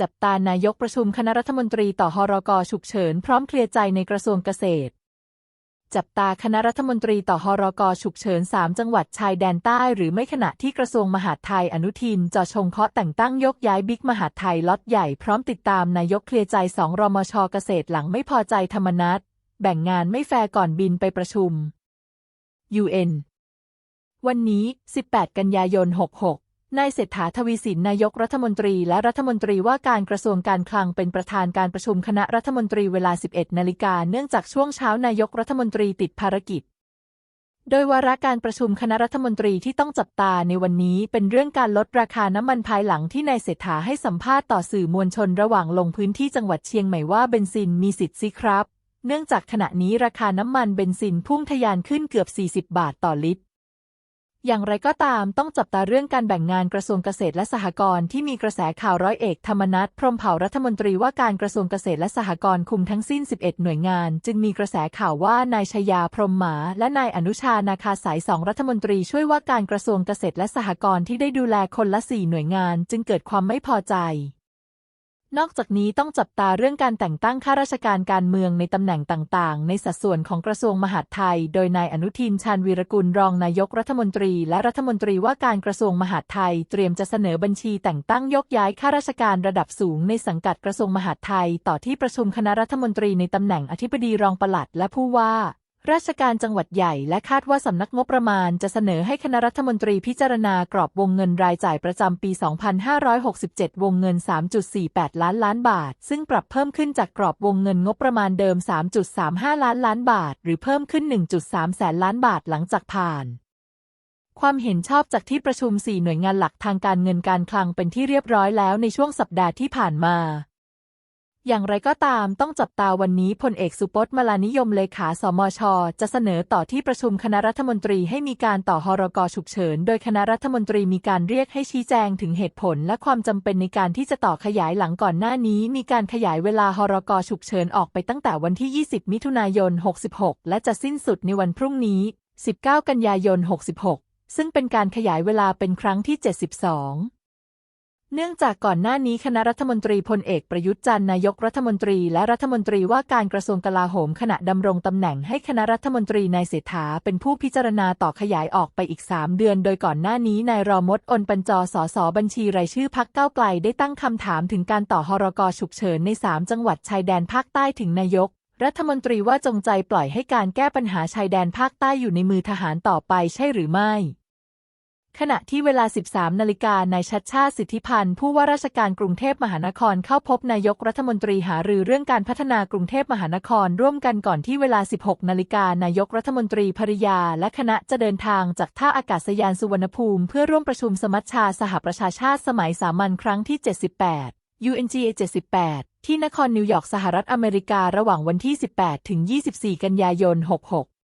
จับตานายกประชุมคณะรัฐมนตรีต่อฮรกฉุกเฉินพร้อมเคลียร์ใจในกระทรวงเกษตร จับตาคณะรัฐมนตรีต่อฮรกฉุกเฉิน 3 จังหวัดชายแดนใต้ หรือไม่ขณะที่กระทรวงมหาดไทยอนุทินจอชงเคาะแต่งตั้งยกย้ายบิ๊กมหาดไทยล็อตใหญ่พร้อมติดตามนายกเคลียร์ใจสองรมชเกษตรหลังไม่พอใจธรรมนัตแบ่งงานไม่แฟร์ก่อนบินไปประชุม UN วันนี้ 18 กันยายน 66 นายเศรษฐาทวีสินนายกรัฐมนตรีและรัฐมนตรีว่าการกระทรวงการคลังเป็นประธานการประชุมคณะรัฐมนตรีเวลา 11 นาฬิกาเนื่องจากช่วงเช้านายกรัฐมนตรีติดภารกิจ โดยวาระการประชุมคณะรัฐมนตรีที่ต้องจับตาในวันนี้เป็นเรื่องการลดราคาน้ำมันภายหลังที่นายเศรษฐาให้สัมภาษณ์ต่อสื่อมวลชนระหว่างลงพื้นที่จังหวัดเชียงใหม่ว่าเบนซินมีสิทธิ์สิครับ เนื่องจากขณะนี้ราคาน้ำมันเบนซินพุ่งทะยานขึ้นเกือบ 40 บาทต่อลิตร อย่างไรก็ตามต้องจับตาเรื่องการแบ่งงานกระทรวงเกษตรและสหกรณ์ที่มีกระแสข่าวร้อยเอกธรรมนัฐพรหมเผ่ารัฐมนตรีว่าการกระทรวงเกษตรและสหกรณ์คุมทั้งสิ้น 11 หน่วยงาน จึงมีกระแสข่าวว่านายชยาพรหมหมา และนายอนุชานาคาสายสองรัฐมนตรีช่วยว่าการกระทรวงเกษตรและสหกรณ์ที่ได้ดูแลคนละสี่หน่วยงาน จึงเกิดความไม่พอใจ นอกจากนี้ต้องจับตาเรื่องการแต่งตั้งข้าราชการการเมืองในตำแหน่งต่างๆ ในสัดส่วนของกระทรวงมหาดไทย โดยนายอนุทินชาญวีรกุลรองนายกรัฐมนตรีและรัฐมนตรีว่าการกระทรวงมหาดไทย เตรียมจะเสนอบัญชีแต่งตั้งยกย้ายข้าราชการระดับสูงในสังกัดกระทรวงมหาดไทย ต่อที่ประชุมคณะรัฐมนตรีในตำแหน่งอธิบดีรองปลัดและผู้ว่า ราชการจังหวัดใหญ่และคาดว่าสำนักงบประมาณจะเสนอให้คณะรัฐมนตรีพิจารณากรอบวงเงินรายจ่ายประจำปี 2567 วงเงิน 3.48 ล้านล้านบาท ซึ่งปรับเพิ่มขึ้นจากกรอบวงเงินงบประมาณเดิม 3.35 ล้านล้านบาท หรือเพิ่มขึ้น 1.3 แสนล้านบาทหลังจากผ่านความเห็นชอบจากที่ประชุม 4 หน่วยงานหลักทางการเงินการคลังเป็นที่เรียบร้อยแล้วในช่วงสัปดาห์ที่ผ่านมา อย่างไรก็ตามต้องจับตาวันนี้พลเอกสุพจน์มลานิยมเลขาสมช จะเสนอต่อที่ประชุมคณะรัฐมนตรีให้มีการต่อฮรกฉุกเฉิน โดยคณะรัฐมนตรีมีการเรียกให้ชี้แจงถึงเหตุผล และความจำเป็นในการที่จะต่อขยายหลังก่อนหน้านี้ มีการขยายเวลาฮรกฉุกเฉินออกไปตั้งแต่วันที่ 20 มิถุนายน 66 และจะสิ้นสุดในวันพรุ่งนี้ 19 กันยายน 66 ซึ่งเป็นการขยายเวลาเป็นครั้งที่ 72 เนื่องจากก่อนหน้านี้คณะรัฐมนตรีพลเอกประยุทธ์จันทร์นายกรัฐมนตรีและรัฐมนตรีว่าการกระทรวงกลาโหมขณะดำรงตำแหน่งให้คณะรัฐมนตรีนายเศรษฐาเป็นผู้พิจารณาต่อขยายออกไปอีก 3 เดือน โดยก่อนหน้านี้นายรอมดอนปัญจอสสบัญชีรายชื่อพักเก้าไกลได้ตั้งคำถามถึงการต่อฮรกฉุกเฉินใน 3 จังหวัดชายแดนภาคใต้ถึงนายกรัฐมนตรีว่าจงใจปล่อยให้การแก้ปัญหาชายแดนภาคใต้อยู่ในมือทหารต่อไปใช่หรือไม่ ขณะที่เวลา 13 นาฬิกานายชัดชาติสิทธิพันธ์ ผู้ว่าราชการกรุงเทพมหานครเข้าพบนายกรัฐมนตรีหารือเรื่องการพัฒนากรุงเทพมหานครร่วมกันก่อนที่เวลา 16 นาฬิกานายกรัฐมนตรีภริยา และคณะจะเดินทางจากท่าอากาศยานสุวรรณภูมิ เพื่อร่วมประชุมสมัชชาสหประชาชาติสมัยสามัญครั้งที่ 78 UNGA 78 ที่นครนิวยอร์กสหรัฐอเมริการะหว่างวันที่ 18 ถึง 24 กันยายน 66